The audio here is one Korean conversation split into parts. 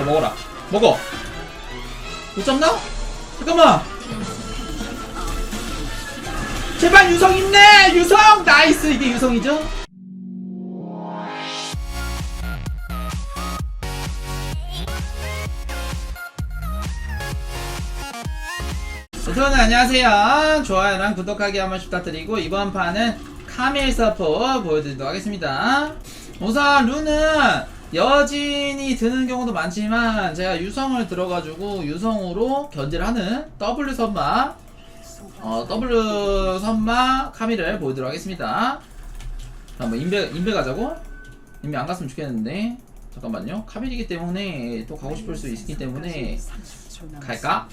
너 먹어라. 먹어. 못 잡나? 잠깐만. 제발 유성 있네. 유성 나이스 이게 유성이죠? 여러분 안녕하세요. 좋아요랑 구독하기 한 번씩 부탁드리고 이번 판은 카밀 서포 보여드리도록 하겠습니다. 우선 룬은 여진이 드는 경우도 많지만 제가 유성을 들어가지고 유성으로 견제를 하는 W 선마 어, W 선마 카밀을 보여드리도록 하겠습니다. 자, 뭐 인베 인베 가자고? 인베 안 갔으면 좋겠는데 잠깐만요. 카밀이기 때문에 또 가고 싶을 수 있기 때문에 갈까?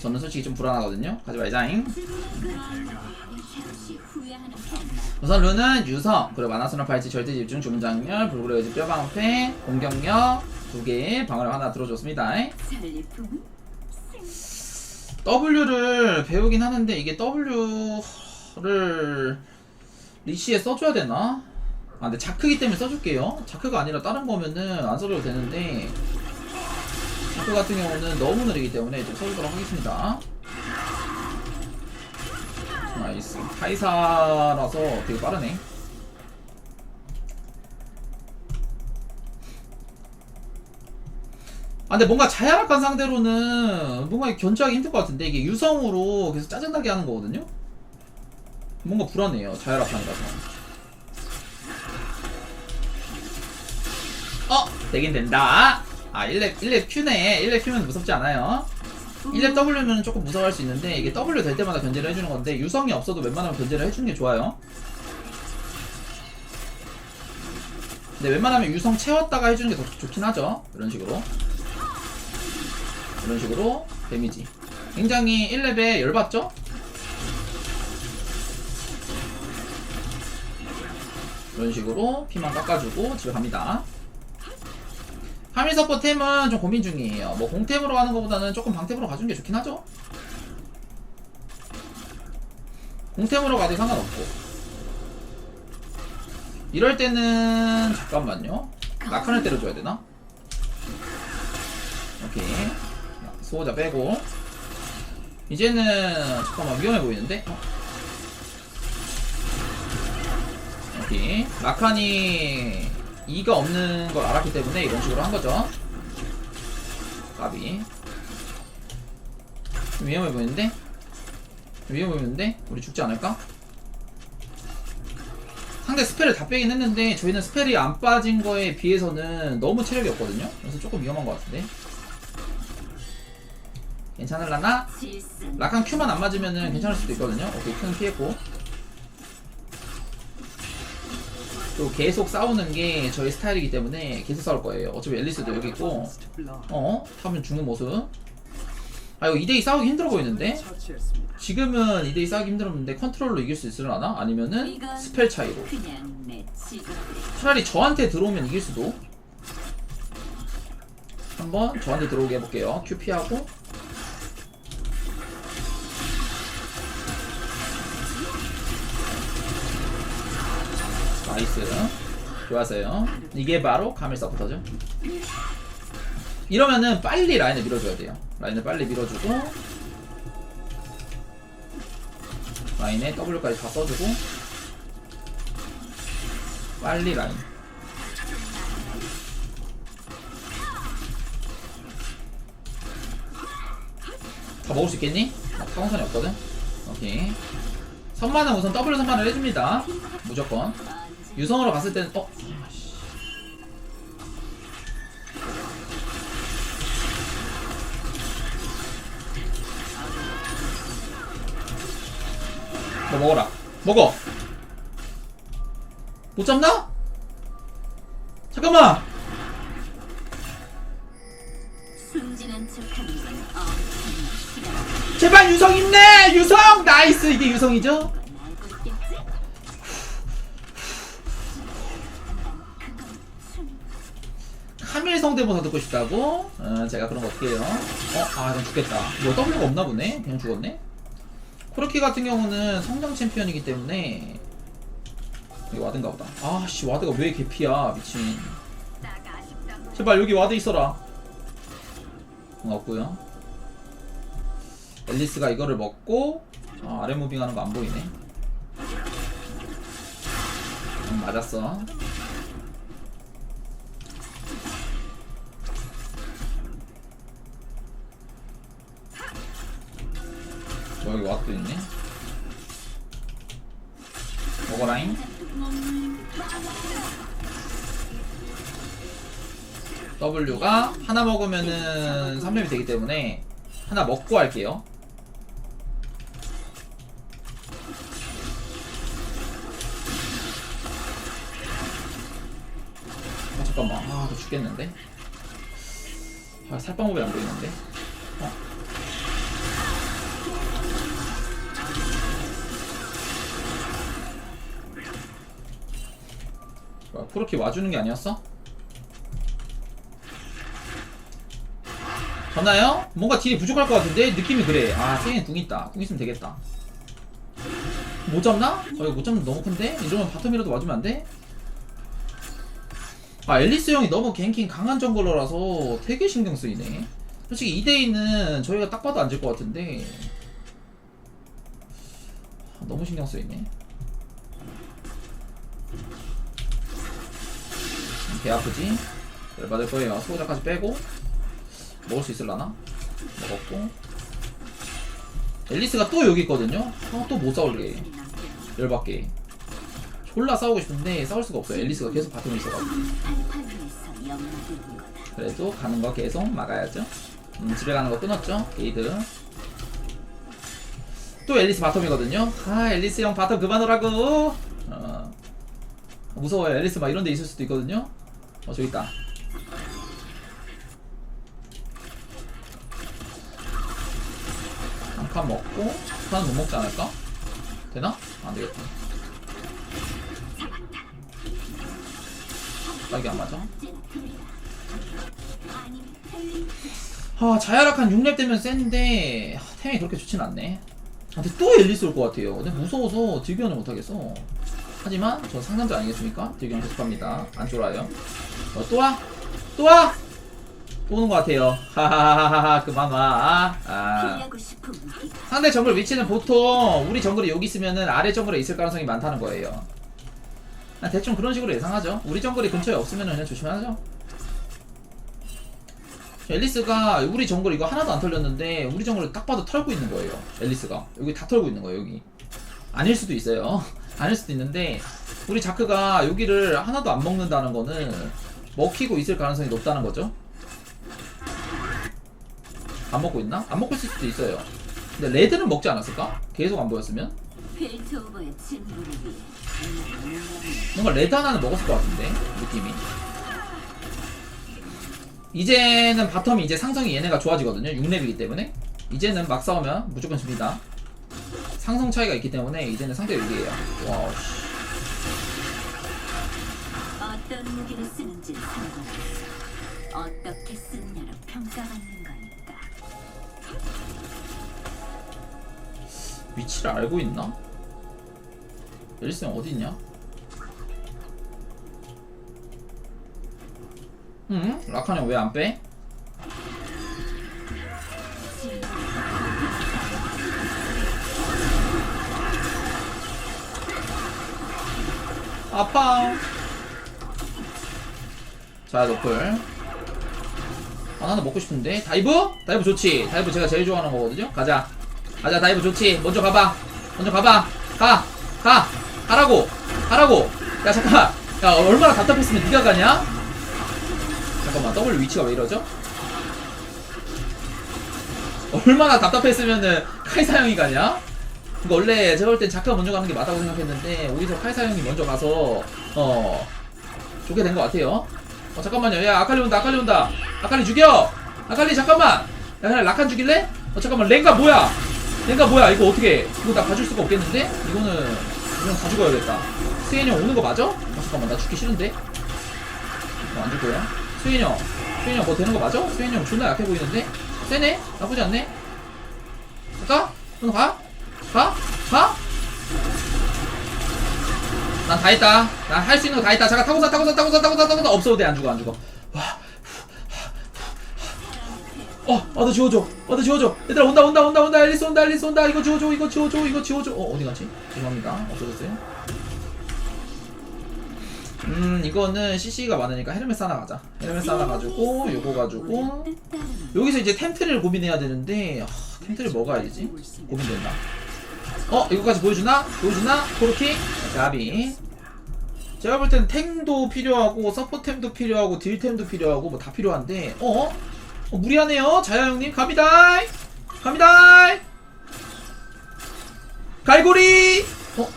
저는 솔직히 좀 불안하거든요. 가지 말자잉. 우선 룬은 유성, 그리고 만화순환 발치 절대 집중, 주문 장렬, 불구레어지 뼈방패, 공격력 두 개, 방어력 하나 들어줬습니다. W를 배우긴 하는데 이게 W를 리시에 써줘야 되나? 아 근데 자크기 때문에 써줄게요. 자크가 아니라 다른 거면은 안 써줘도 되는데 자크 같은 경우는 너무 느리기 때문에 좀 써주도록 하겠습니다. 나이스. 카이사라서 되게 빠르네. 아 근데 뭔가 자야락한 상대로는 뭔가 견제하기 힘들 것 같은데 이게 유성으로 계속 짜증나게 하는 거거든요? 뭔가 불안해요 자야락한이라서 어! 되긴 된다 아 1렙 1렙 Q네 1렙 Q면 무섭지 않아요 1렙 W는 조금 무서워할 수 있는데 이게 W 될 때마다 견제를 해주는 건데 유성이 없어도 웬만하면 견제를 해주는 게 좋아요. 근데 웬만하면 유성 채웠다가 해주는 게 더 좋긴 하죠. 이런 식으로. 이런 식으로 데미지. 굉장히 1렙에 열받죠? 이런 식으로 피만 깎아주고 집에 갑니다 하밀 서포 템은 좀 고민 중이에요. 뭐 공템으로 가는 것보다는 조금 방템으로 가주는 게 좋긴 하죠. 공템으로 가도 상관없고. 이럴 때는 잠깐만요. 라칸을 때려줘야 되나? 오케이. 수호자 빼고. 이제는 잠깐만 위험해 보이는데? 어? 오케이. 라칸 이 2가 없는 걸 알았기 때문에 이런 식으로 한 거죠 까비 좀 위험해 보이는데? 좀 위험해 보이는데? 우리 죽지 않을까? 상대 스펠을 다 빼긴 했는데 저희는 스펠이 안 빠진 거에 비해서는 너무 체력이 없거든요 그래서 조금 위험한 것 같은데 괜찮을라나? 라칸 Q만 안 맞으면은 괜찮을 수도 있거든요. 오케이, Q는 피했고. 또 계속 싸우는 게 저희 스타일이기 때문에 계속 싸울 거예요. 어차피 앨리스도 여기 있고, 어? 타면 죽는 모습. 아, 이거 2대2 싸우기 힘들어 보이는데? 지금은 2대2 싸우기 힘들었는데 컨트롤로 이길 수 있으려나? 아니면은 스펠 차이로. 차라리 저한테 들어오면 이길 수도. 한번 저한테 들어오게 해볼게요. Q 피하고. 나이스. 좋았어요. 이게 바로 카밀 서포터죠. 이러면은 빨리 라인을 밀어줘야 돼요. 라인을 빨리 밀어주고 라인에 W까지 다 써주고 빨리 라인. 다 먹을 수 있겠니? 나 타공선이 없거든? 오케이. 선만은 우선 W 선만을 해줍니다. 무조건 유성으로 갔을 때는 어? 뭐 먹어라. 먹어. 못 잡나? 잠깐만! 제발 유성 있네! 유성! 나이스! 이게 유성이죠? 성대모사 듣고 싶다고? 어, 제가 그런 거 어떻게 해요? 어? 아, 이건 죽겠다. 뭐 W가 없나 보네? 그냥 죽었네? 코르키 같은 경우는 성장 챔피언이기 때문에 여기 와드인가 보다. 아씨, 와드가 왜 개피야, 미친. 제발 여기 와드 있어라. 응, 없고요 앨리스가 이거를 먹고 아, 아래 무빙하는 거 안 보이네 응, 맞았어 저 여기 왓도 있네 먹어라잉 W가 하나 먹으면은 3렙이 되기 때문에 하나 먹고 할게요. 아, 잠깐만. 아, 나 죽겠는데? 아, 살 방법이 안 보이는데? 뭐야, 프로키 와주는 게 아니었어? 졌나요? 뭔가 딜이 부족할 것 같은데 느낌이 그래 아 세인 궁 있다 궁 있으면 되겠다 못 잡나? 어 이거 못 잡는 너무 큰데? 이러면 바텀이라도 와주면 안 돼? 아 앨리스 형이 너무 갱킹 강한 정글러라서 되게 신경 쓰이네 솔직히 2대2는 저희가 딱 봐도 안 질 것 같은데 아, 너무 신경 쓰이네 개 아프지? 열받을 거예요. 소호자까지 빼고. 먹을 수 있을라나? 먹었고. 앨리스가 또 여기 있거든요? 아, 또못 싸울래 열받게. 졸라 싸우고 싶은데 싸울 수가 없어요. 앨리스가 계속 바텀에 있어가지고. 그래도 가는 거 계속 막아야죠. 음, 집에 가는 거 끊었죠? 게이드. 또 앨리스 바텀이거든요? 아 앨리스 형 바텀 그만하라고! 어, 무서워요. 앨리스 막 이런 데 있을 수도 있거든요 어 저기 있다. 한 칸 먹고 칸은 못 먹지 않을까? 되나? 안 되겠다. 딱이 안 맞아? 아 자야락한 6렙 되면 센데 하, 템이 그렇게 좋진 않네. 아, 근데 또 앨리스 올 것 같아요. 근데 무서워서 딜견을 못하겠어 하지만 저 상남자 아니겠습니까? 딜견 계속합니다 안 쫄아요 어, 또 와? 또 와? 또 오는 것 같아요 하하하하 그만 와 아. 무기가 상대 정글 위치는 보통 우리 정글이 여기 있으면은 아래 정글에 있을 가능성이 많다는 거예요. 그냥 대충 그런 식으로 예상하죠. 우리 정글이 근처에 없으면 그냥 조심하죠. 앨리스가 우리 정글 이거 하나도 안 털렸는데 우리 정글을 딱 봐도 털고 있는 거예요. 앨리스가 여기 다 털고 있는 거예요. 여기 아닐 수도 있어요. 아닐 수도 있는데 우리 자크가 여기를 하나도 안 먹는다는 거는 먹히고 있을 가능성이 높다는 거죠. 안 먹고 있나? 안 먹고 있을 수도 있어요. 근데 레드는 먹지 않았을까? 계속 안 보였으면? 뭔가 레드 하나는 먹었을 것 같은데 느낌이 이제는 바텀이 이제 상성이 얘네가 좋아지거든요 6렙이기 때문에 이제는 막 싸우면 무조건 집니다 상성 차이가 있기 때문에 이제는 상대 유리해요 와우 씨. 어떤 무기를 쓰는지 상관없어. 어떻게 쓰느냐로 평가받는 거니까. 위치를 알고 있나? 앨리스 형 어디 있냐? 응? 형왜안 빼? 아파. 자, 노플. 아, 나는 먹고 싶은데. 다이브? 다이브 좋지. 다이브 제가 제일 좋아하는 거거든요. 가자. 가자, 다이브 좋지. 먼저 가봐. 먼저 가봐. 가. 가. 가라고. 가라고. 야, 잠깐. 야, 얼마나 답답했으면 네가 가냐? 잠깐만, W 위치가 왜 이러죠? 얼마나 답답했으면은 카이사 형이 가냐? 그러니까 원래 제가 볼땐 자크가 먼저 가는 게 맞다고 생각했는데 오히려 카이사 형이 먼저 가서 어 좋게 된 것 같아요. 어 잠깐만요. 야 아칼리 온다. 아칼리 온다. 아칼리 죽여. 아칼리 잠깐만. 야 그냥 라칸 죽일래? 어 잠깐만. 랭가 뭐야? 랭가 뭐야? 이거 어떻게? 이거 나 봐줄 수가 없겠는데? 이거는 이건 다 죽어야겠다. 수현이 형 오는 거 맞아? 어 잠깐만. 나 죽기 싫은데. 어, 안 죽고요. 수현이 형. 수현이 형뭐 되는 거 맞아? 수현이 형 존나 약해 보이는데? 세네? 나쁘지 않네? 갈까? 너 가? 가? 가? 난 다 했다. 난 할 수 있는 거 다 했다. 잠깐 타고서 타고서 타고서 타고서 타고서 없어도 돼. 안 죽어 안 죽어. 와. 어, 아, 너 지워줘. 어, 너 지워줘. 얘들아, 온다, 온다, 온다, 온다. 앨리스 온다, 앨리스 온다. 이거 지워줘, 이거 지워줘, 이거 지워줘. 어, 어디 갔지? 죄송합니다. 없어졌어요. 음, 이거는 CC가 많으니까 헬멧 하나 가자. 헬멧 하나 가지고, 요거 가지고. 여기서 이제 템트를 고민해야 되는데, 아, 템트를 뭐 가야 되지? 고민된다. 어, 이거까지 보여주나? 보여주나? 코르키? 가비. 제가 볼 때는 탱도 필요하고, 서포템도 필요하고, 딜템도 필요하고, 뭐 다 필요한데, 어? 어, 무리하네요. 자야 형님, 갑니다. 갑니다. 갈고리. 어?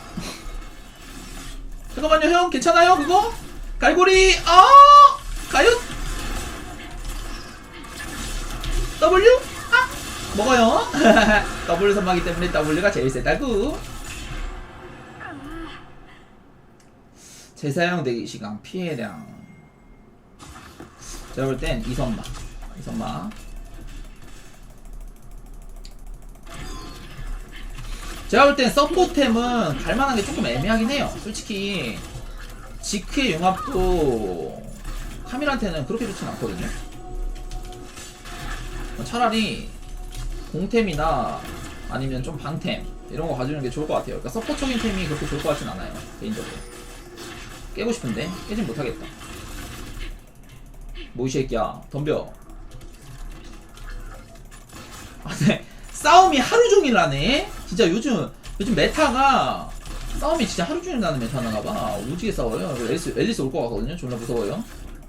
잠깐만요, 형, 괜찮아요, 그거? 갈고리. 아, 가요? W? 아, 먹어요. W 선마기 때문에 W가 제일 세다구. 재사용 대기 시간 피해량. 제가 볼 땐 이선마. 이선마. 제가 볼 땐 서포템은 갈만한 게 조금 애매하긴 해요. 솔직히 지크의 융합도 카밀한테는 그렇게 좋진 않거든요. 차라리 공템이나 아니면 좀 방템 이런 거 가지는 게 좋을 것 같아요. 그러니까 서포적인 템이 그렇게 좋을 것 같진 않아요. 개인적으로. 깨고 싶은데 깨진 못하겠다. 뭐 이 새끼야 덤벼. 아, 네. 싸움이 하루 종일 나네. 진짜 요즘 요즘 메타가 싸움이 진짜 하루 종일 나는 메타나가 봐. 오지게 싸워요. 그리고 앨리스 앨리스 올 것 같거든요. 존나 무서워요.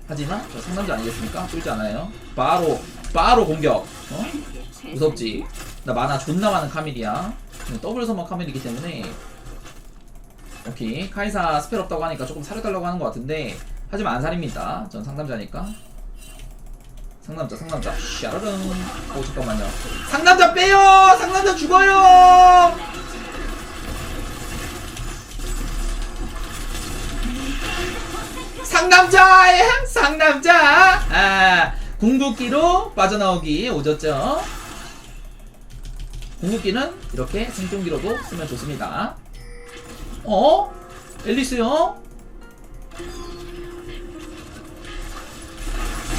하지만 저 상남자 아니겠습니까? 쫄지 않아요. 바로 바로 공격. 어? 무섭지. 나 만화 존나 많은 카밀이야. 더블 서머 카밀이기 때문에 오케이 카이사 스펠 없다고 하니까 조금 사려달라고 하는 것 같은데 하지만 안 살입니다. 전 상남자니까. 상남자 상남자 샤라릉 오 잠깐만요 상남자 빼요 상남자 죽어요 상남자 예? 상남자 아 궁극기로 빠져나오기 오졌죠 궁극기는 이렇게 생존기로도 쓰면 좋습니다 어? 앨리스요?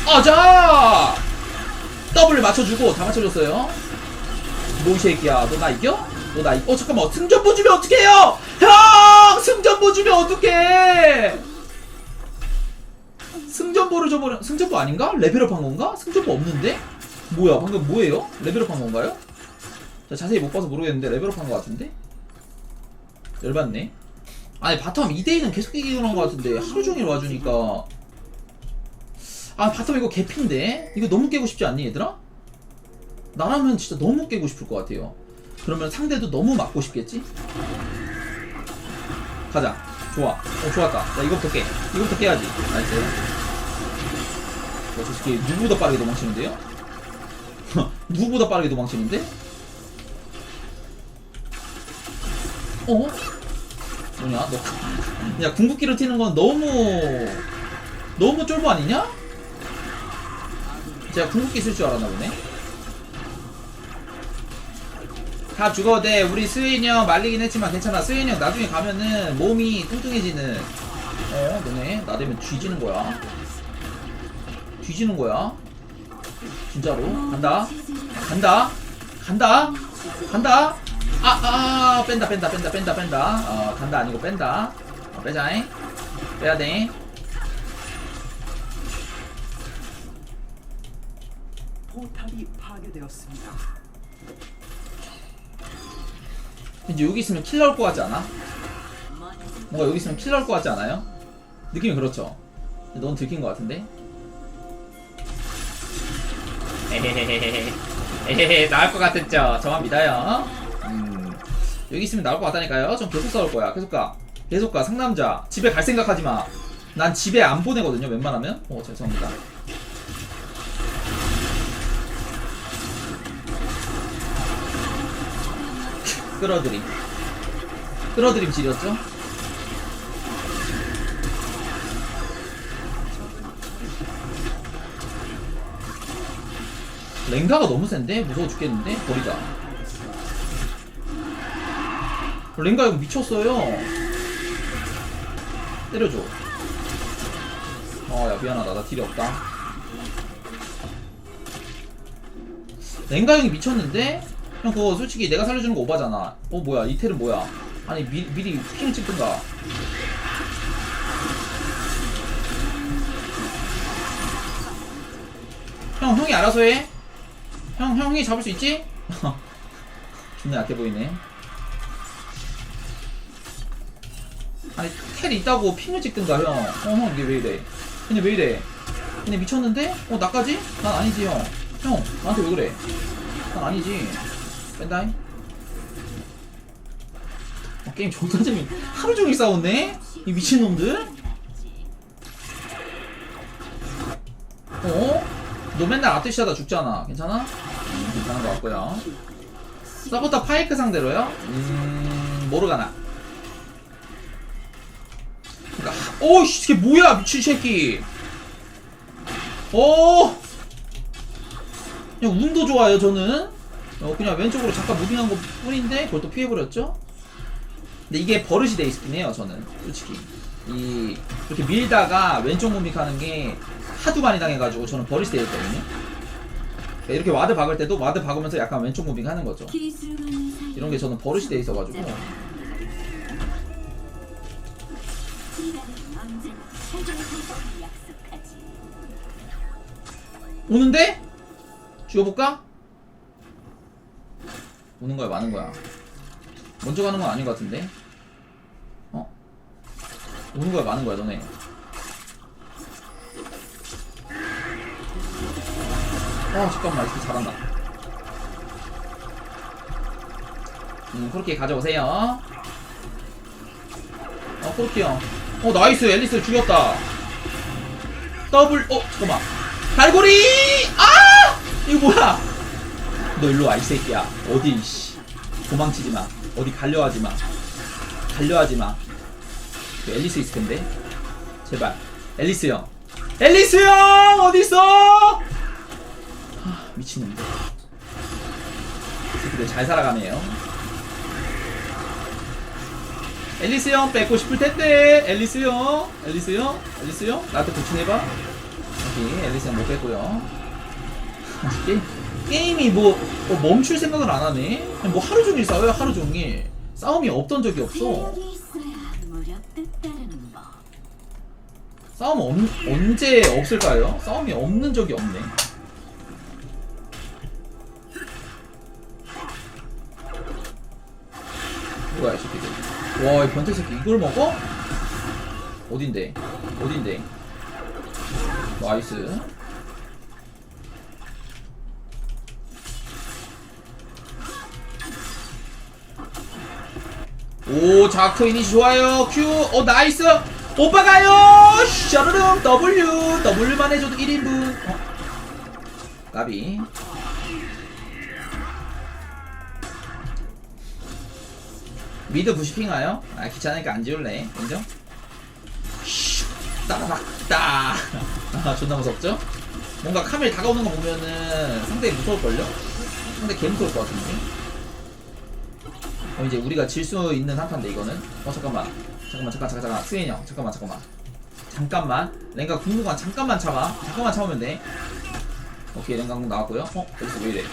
아자! 더블 맞춰주고 다 맞춰줬어요. 뭐이 새끼야, 너 나 이겨? 너 나 이... 어 잠깐만, 승전 보 주면 어떡해요? 형! 승전 보 주면 어떡해? 승전보를 줘버려. 승전보 아닌가? 레벨업 한 건가? 승전보 없는데? 뭐야, 방금 뭐예요? 레벨업 한 건가요? 자, 자세히 못 봐서 모르겠는데 레벨업 한거 같은데? 열받네. 아니 바텀 2대2는 계속 이기는 거 같은데 하루 종일 와주니까 아 바텀 이거 개핀데? 이거 너무 깨고 싶지 않니 얘들아? 나라면 진짜 너무 깨고 싶을 것 같아요 그러면 상대도 너무 맞고 싶겠지? 가자 좋아 어 좋았다 야 이거부터 깨 이거부터 깨야지 나이스 어, 저 새끼 누구보다 빠르게 도망치는데요? 누구보다 빠르게 도망치는데? 어? 뭐냐 너 야 궁극기를 튀는 건 너무 너무 쫄보 아니냐? 제가 궁극기 쓸 줄 알았나 보네. 다 죽어도 돼. 우리 스웨인 형 말리긴 했지만 괜찮아. 스웨인 형 나중에 가면은 몸이 뚱뚱해지는. 어, 너네 나대면 뒤지는 거야. 뒤지는 거야. 진짜로. 간다. 간다. 간다. 간다. 아, 아, 뺀다, 뺀다, 뺀다, 뺀다, 뺀다. 어, 간다 아니고 뺀다. 어, 빼자잉. 빼야 돼. 포탑이 파괴되었습니다. 이제 여기 있으면 킬 나올 것 같지 않아? 뭔가 여기 있으면 킬 나올 것 같지 않아요? 느낌이 그렇죠? 넌 들킨 것 같은데? 에헤헤헤헤 에헤헤 나올 것 같았죠? 저만 믿어요 음 여기 있으면 나올 것 같다니까요? 전 계속 싸울 거야. 계속 가. 계속 가. 상남자. 집에 갈 생각하지 마난 집에 안 보내거든요. 웬만하면. 어 죄송합니다. 끌어들임. 끌어들임 지렸죠? 랭가가 너무 센데? 무서워 죽겠는데? 버리자 랭가 이거 미쳤어요. 때려줘. 어야 미안하다. 나 딜이 없다. 랭가 형이 미쳤는데? 형 그거 솔직히 내가 살려주는 거 오바잖아. 어 뭐야? 이 텔은 뭐야? 아니 미, 미리 핑을 찍든가. 형 형이 알아서 해. 형, 형이 잡을 수 있지? 존나 약해 보이네 아니 텔이 있다고 핑을 찍든가 형. 어형 이게 왜 이래? 근데 왜 이래? 근데 미쳤는데? 어 나까지? 난 아니지 형. 형 나한테 왜 그래? 난 아니지. 뺀다잉. 어, 게임 존나 재미. 하루 종일 싸웠네? 이 미친놈들? 어? 너 맨날 아트시하다 죽잖아. 괜찮아? 음, 괜찮은 것 같고요. 서부터 파이크 상대로요? 음, 모르가나. 오씨 이게 뭐야 미친 새끼. 오 그냥 운도 좋아요 저는. 어, 그냥 왼쪽으로 잠깐 무빙한 것 뿐인데 그걸 또 피해버렸죠? 근데 이게 버릇이 돼 있긴 해요 저는 솔직히. 이 이렇게 밀다가 왼쪽 무빙하는 게 하도 많이 당해가지고 저는 버릇이 되어 있거든요. 그러니까 이렇게 와드 박을 때도 와드 박으면서 약간 왼쪽 무빙 하는 거죠. 이런 게 저는 버릇이 돼 있어가지고 오는데? 죽여볼까? 오는 거야, 마는 거야. 먼저 가는 건 아닌 것 같은데? 어? 오는 거야, 마는 거야, 너네. 어, 잠깐만, 이렇게 잘한다. 음, 그렇게 가져오세요. 어, 그렇게 형. 어, 나이스, 앨리스 죽였다. 더블, 어, 잠깐만. 갈고리! 아! 이거 뭐야? 너 일로 와, 이 새끼야. 어디, 씨. 도망치지 마. 어디 갈려하지 마. 갈려하지 마. 그 앨리스 있을 텐데. 제발. 앨리스 형. 앨리스 형! 어딨어? 하, 미친놈들. 새끼들 잘 살아가네요. 앨리스 형 뺏고 싶을 텐데. 앨리스 형. 앨리스 형. 앨리스 형. 나한테 보충해봐. 여기 앨리스는 못 뺐고요. 게임, 게임이 뭐, 뭐 멈출 생각을 안 하네. 뭐 하루 종일 싸워요 하루 종일. 싸움이 없던 적이 없어. 싸움 언, 언제 없을까요? 싸움이 없는 적이 없네. 뭐야 이 새끼들. 와이 변태 새끼 이걸 먹어? 어딘데? 어딘데? 나이스. 오 자크 이니시 좋아요 큐어 나이스 오빠 가요 샤르릉 W W만 해줘도 1인분 어? 까비 미드 부시핑하요? 아 귀찮으니까 안 지울래. 인정? 슈, 따라박다. 아 존나 무섭죠? 뭔가 카멜 다가오는 거 보면은 상당히 무서울걸요? 상당히 개 무서울 것 같은데? 어 이제 우리가 질 수 있는 한타인데 이거는? 어 잠깐만. 잠깐만 잠깐 잠깐 잠깐 스웨인 형 잠깐만 잠깐만. 잠깐만. 랭가 궁 동안 잠깐만 참아. 잠깐만 참으면 돼. 오케이 랭가 궁 나왔고요. 어 여기서 왜 이래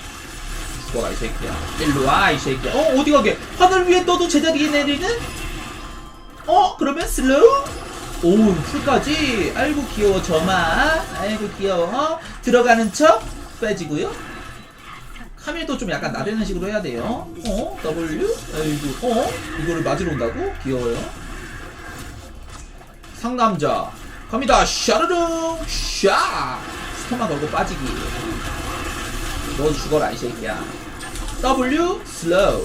죽어라 이 새끼야 일로와 이 새끼야 어 어디 가게 하늘 위에 떠도 제자리에 내리는 어 그러면 슬로우 오 풀까지 아이고 귀여워 저만 아이고 귀여워 들어가는 척 빼지고요 카밀도 좀 약간 나대는 식으로 해야 돼요. 어? W? 아이고, 어? 이거를 맞으러 온다고? 귀여워요. 상남자. 갑니다. 샤르릉! 샤! 스톤만 걸고 빠지기. 너 죽어라, 이 새끼야. W? 슬로우.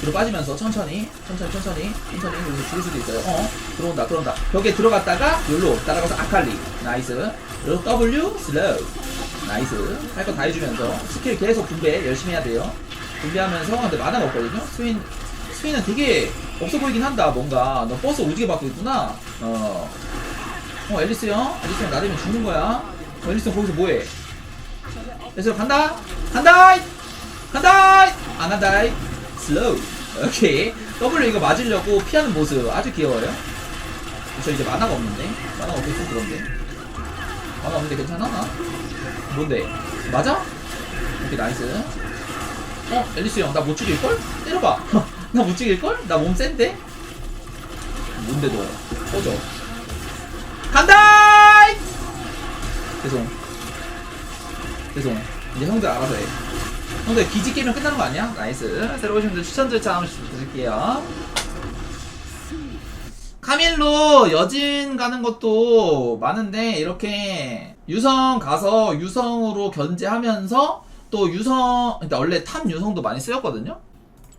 뒤로 빠지면서 천천히, 천천히, 천천히, 천천히 여기서 죽을 수도 있어요. 어? 들어온다, 들어온다. 벽에 들어갔다가 여기로 따라가서 아칼리. 나이스. 그리고 W? 슬로우. 나이스 할 거 다 해주면서 스킬 계속 분배 열심히 해야 돼요 분배하면서 근데 마다가 없거든요 스윈 스윈은 되게 없어 보이긴 한다 뭔가 너 버스 오지게 받고 있구나 어, 어 앨리스 형 앨리스 형 나대면 죽는 거야 어, 앨리스 형 거기서 뭐해 형 간다 간다 간다 안 간다 슬로우 오케이 W 이거 맞으려고 피하는 모습 아주 귀여워요 저 이제 만화가 없는데 만화가 없겠어 그런데 만화 없는데 괜찮아 나? 뭔데? 맞아? 오케이 나이스 어? 앨리스 형 나 못 죽일걸? 때려봐 나 못 죽일걸? 나 몸 센데? 뭔데 너 꺼져 간다! 죄송 죄송. 이제 형들 알아서 해. 형들 기지 깨면 끝나는 거 아니야? 나이스. 새로 오신 분들 추천 절차 한 번씩 부탁드릴게요. 카밀로 여진 가는 것도 많은데 이렇게 유성 가서 유성으로 견제하면서 또 유성 그러니까 원래 탑 유성도 많이 쓰였거든요?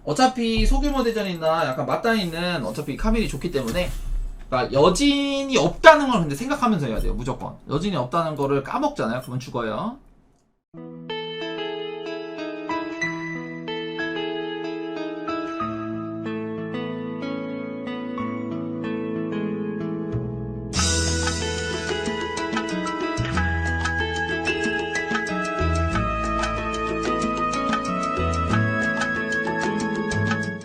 어차피 소규모 대전이나 약간 맞닿이는 어차피 카밀이 좋기 때문에 그러니까 여진이 없다는 걸 근데 생각하면서 해야 돼요 무조건. 여진이 없다는 거를 까먹잖아요 그러면 죽어요